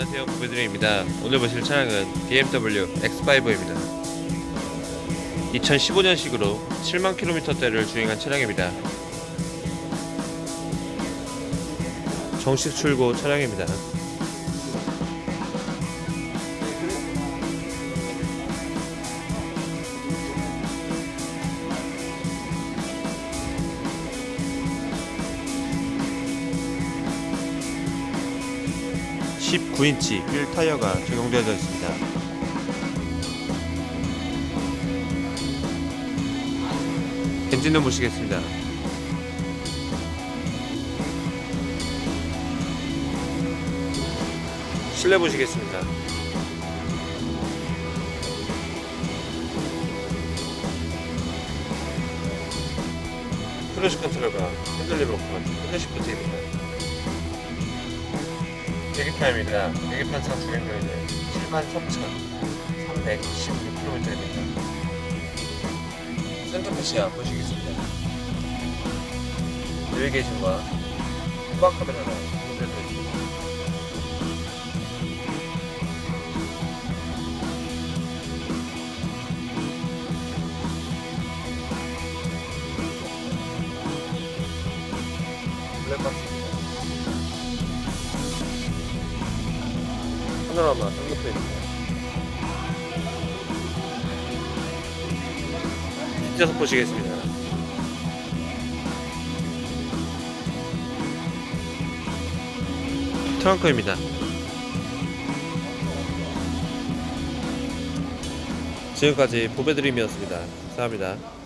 안녕하세요. 부배드림입니다. 오늘 보실 차량은 BMW X5입니다. 2015년식으로 7만 킬로미터대를 주행한 차량입니다. 정식 출고 차량입니다 (19인치) 휠 타이어가 적용되어 있습니다. 엔진룸 보시겠습니다. 실내 보시겠습니다. 크루즈 컨트롤과 핸들 리모컨 핸드시프트입니다 계기판입니다. 계기판상 주행거리는 73,316km입니다. 센터페시아 보시겠습니다. 내비게이션과 후방 카메라가 구성되어 있습니다. 블랙박스 입니다. 파노라마 쌍꺼풀입니다. 뒷좌석 보시겠습니다. 트렁크입니다. 지금까지 보배드림이었습니다. 감사합니다.